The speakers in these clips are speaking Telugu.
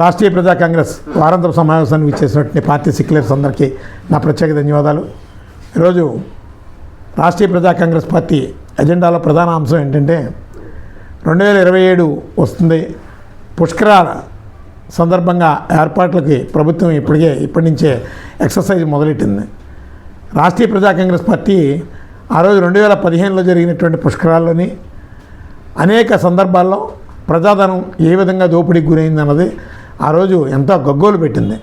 రాష్ట్రీయ ప్రజా కాంగ్రెస్ వారాంతర సమావేశానికి ఇచ్చేసినటువంటి పార్టీ సిక్యులర్స్ అందరికీ నా ప్రత్యేక ధన్యవాదాలు. ఈరోజు రాష్ట్రీయ ప్రజా కాంగ్రెస్ పార్టీ ఎజెండాలో ప్రధాన అంశం ఏంటంటే రెండు వేల ఇరవై ఏడు వస్తుంది. పుష్కరాల సందర్భంగా ఏర్పాట్లకి ప్రభుత్వం ఇప్పటికే ఇప్పటి నుంచే ఎక్సర్సైజ్ మొదలెట్టింది. రాష్ట్రీయ ప్రజా కాంగ్రెస్ పార్టీ ఆ రోజు రెండు వేల పదిహేనులో జరిగినటువంటి పుష్కరాల్లోని అనేక సందర్భాల్లో ప్రజాధనం ఏ విధంగా దోపిడీకి గురైంది అన్నది ఆ రోజు ఎంతో గగ్గోలు పెట్టింది.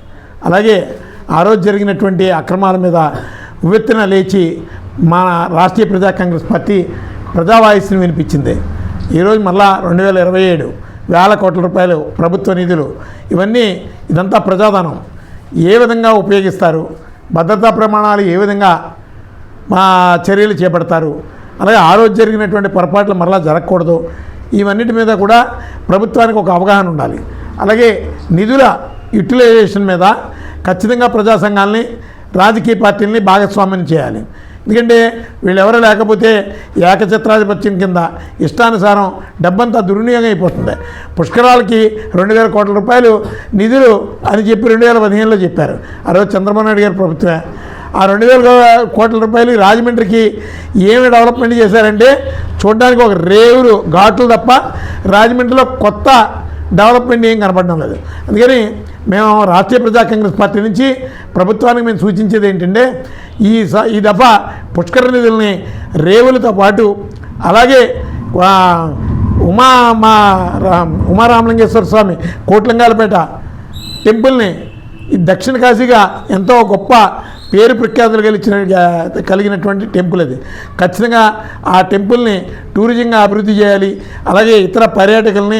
అలాగే ఆ రోజు జరిగినటువంటి అక్రమాల మీద ఉవ్వెత్తున లేచి మన రాష్ట్రీయ ప్రజా కాంగ్రెస్ పార్టీ ప్రజావాయిస్ని వినిపించింది. ఈరోజు మళ్ళా రెండు వేల ఇరవై ఏడు వేల కోట్ల రూపాయలు ప్రభుత్వ నిధులు. ఇవన్నీ ఇదంతా ప్రజాధనం. ఏ విధంగా ఉపయోగిస్తారు? భద్రతా ప్రమాణాలు ఏ విధంగా మా చర్యలు చేపడతారు? అలాగే ఆ రోజు జరిగినటువంటి పొరపాట్లు మరలా జరగకూడదు. ఇవన్నిటి మీద కూడా ప్రభుత్వానికి ఒక అవగాహన ఉండాలి. అలాగే నిధుల యూటిలైజేషన్ మీద ఖచ్చితంగా ప్రజా సంఘాలని రాజకీయ పార్టీలని భాగస్వామ్యం చేయాలి. ఎందుకంటే వీళ్ళెవరు లేకపోతే ఏకచిత్రాధిపత్యం కింద ఇష్టానుసారం డబ్బంతా దుర్వినియోగం అయిపోతుంది. పుష్కరాలకి రెండు వేల కోట్ల రూపాయలు నిధులు అని చెప్పి రెండు వేల పదిహేనులో చెప్పారు. ఆ రోజు చంద్రబాబు నాయుడు గారి ప్రభుత్వమే. ఆ రెండు వేల కోట్ల రూపాయలు రాజమండ్రికి ఏమి డెవలప్మెంట్ చేశారంటే చూడడానికి ఒక రేవులు ఘాట్లు తప్ప రాజమండ్రిలో కొత్త డెవలప్మెంట్ ఏం కనపడడం లేదు. అందుకని మేము రాష్ట్రీయ ప్రజా కాంగ్రెస్ పార్టీ నుంచి ప్రభుత్వానికి మేము సూచించేది ఏంటంటే ఈ స ఈ దఫా పుష్కర నిధుల్ని రేవులతో పాటు అలాగే ఉమా మా ఉమా ఉమారామలింగేశ్వర స్వామి కోట్లింగాలపేట టెంపుల్ని ఈ దక్షిణ కాశీగా ఎంతో గొప్ప పేరు ప్రఖ్యాతులు కలిగిన కలిగినటువంటి టెంపుల్ అది ఖచ్చితంగా ఆ టెంపుల్ని టూరిజంగా అభివృద్ధి చేయాలి. అలాగే ఇతర పర్యాటకుల్ని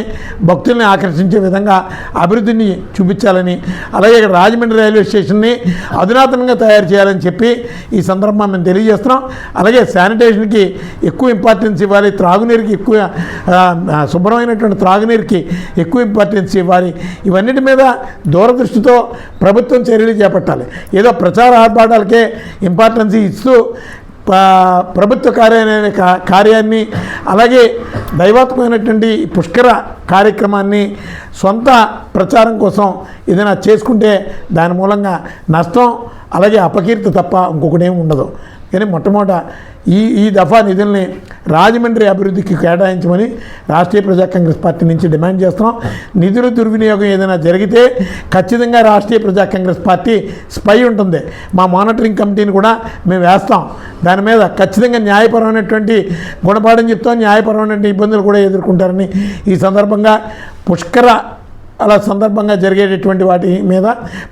భక్తుల్ని ఆకర్షించే విధంగా అభివృద్ధిని చూపించాలని అలాగే ఇక్కడ రాజమండ్రి రైల్వే స్టేషన్ని అధునాతనంగా తయారు చేయాలని చెప్పి ఈ సందర్భంగా మేము తెలియజేస్తున్నాం. అలాగే శానిటేషన్కి ఎక్కువ ఇంపార్టెన్స్ ఇవ్వాలి త్రాగునీరుకి ఎక్కువ శుభ్రమైనటువంటి త్రాగునీరుకి ఎక్కువ ఇంపార్టెన్స్ ఇవ్వాలి. ఇవన్నిటి మీద దూరదృష్టితో ప్రభుత్వం చర్యలు చేపట్టాలి. ఏదో ప్రచార ఆర్భాటాలకే ఇంపార్టెన్స్ ఇస్తూ ప్రభుత్వ కార్యాలయ కార్యాన్ని అలాగే దైవాత్మకమైనటువంటి పుష్కర కార్యక్రమాన్ని సొంత ప్రచారం కోసం ఏదైనా చేసుకుంటే దాని మూలంగా నష్టం అలాగే అపకీర్తి తప్ప ఇంకొకటి ఏమి ఉండదు. కానీ మొట్టమొదట ఈ ఈ దఫా నిధుల్ని రాజమండ్రి అభివృద్ధికి కేటాయించమని రాష్ట్రీయ ప్రజా కాంగ్రెస్ పార్టీ నుంచి డిమాండ్ చేస్తున్నాం. నిధుల దుర్వినియోగం ఏదైనా జరిగితే ఖచ్చితంగా రాష్ట్రీయ ప్రజా కాంగ్రెస్ పార్టీ స్పై ఉంటుంది. మా మానిటరింగ్ కమిటీని కూడా మేము వేస్తాం. దాని మీద ఖచ్చితంగా న్యాయపరమైనటువంటి గుణపాఠం చెప్తాం. న్యాయపరమైనటువంటి ఇబ్బందులు కూడా ఎదుర్కొంటారని ఈ సందర్భంగా పుష్కర అలా సందర్భంగా జరిగేటటువంటి వాటి మీద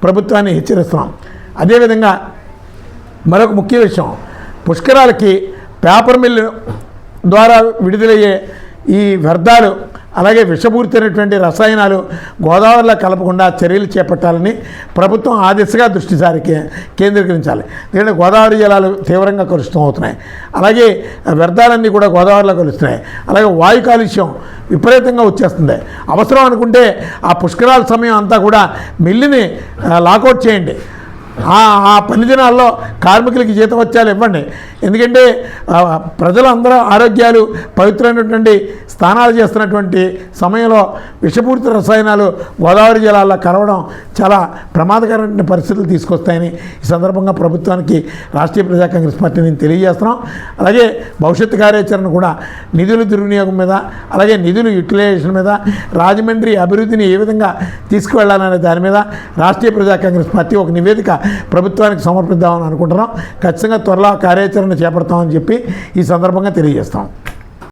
ప్రభుత్వాన్ని హెచ్చరిస్తున్నాం. అదేవిధంగా మరొక ముఖ్య విషయం. పుష్కరాలకి పేపర్ మిల్లు ద్వారా విడుదలయ్యే ఈ వ్యర్థాలు అలాగే విషపూరితమైనటువంటి రసాయనాలు గోదావరిలో కలపకుండా చర్యలు చేపట్టాలని ప్రభుత్వం ఆ దిశగా దృష్టి సారి కేంద్రీకరించాలి. ఎందుకంటే గోదావరి జలాలు తీవ్రంగా కలుషితం అవుతున్నాయి. అలాగే వ్యర్థాలన్నీ కూడా గోదావరిలో కలుస్తున్నాయి. అలాగే వాయు కాలుష్యం విపరీతంగా వచ్చేస్తుంది. అవసరం అనుకుంటే ఆ పుష్కరాల సమయం అంతా కూడా మిల్లుని లాకౌట్ చేయండి. ఆ పని దినాల్లో కార్మికులకి జీతవత్యాలు ఇవ్వండి. ఎందుకంటే ప్రజలందరూ ఆరోగ్యాలు పవిత్రమైనటువంటి స్నానాలు చేస్తున్నటువంటి సమయంలో విషపూరిత రసాయనాలు గోదావరి జలాల్లో కలవడం చాలా ప్రమాదకరమైన పరిస్థితులు తీసుకొస్తాయని ఈ సందర్భంగా ప్రభుత్వానికి రాష్ట్రీయ ప్రజా కాంగ్రెస్ పార్టీ నేను తెలియజేస్తున్నాం. అలాగే భవిష్యత్తు కార్యాచరణ కూడా నిధుల దుర్వినియోగం మీద అలాగే నిధుల యూటిలైజేషన్ మీద రాజమండ్రి అభివృద్ధిని ఏ విధంగా తీసుకువెళ్ళాలనే దాని మీద రాష్ట్రీయ ప్రజా కాంగ్రెస్ పార్టీ ఒక నివేదిక ప్రభుత్వానికి సమర్పిద్దామని అనుకుంటున్నాం. ఖచ్చితంగా త్వరలో కార్యాచరణ చేపడతామని చెప్పి ఈ సందర్భంగా తెలియజేస్తాం.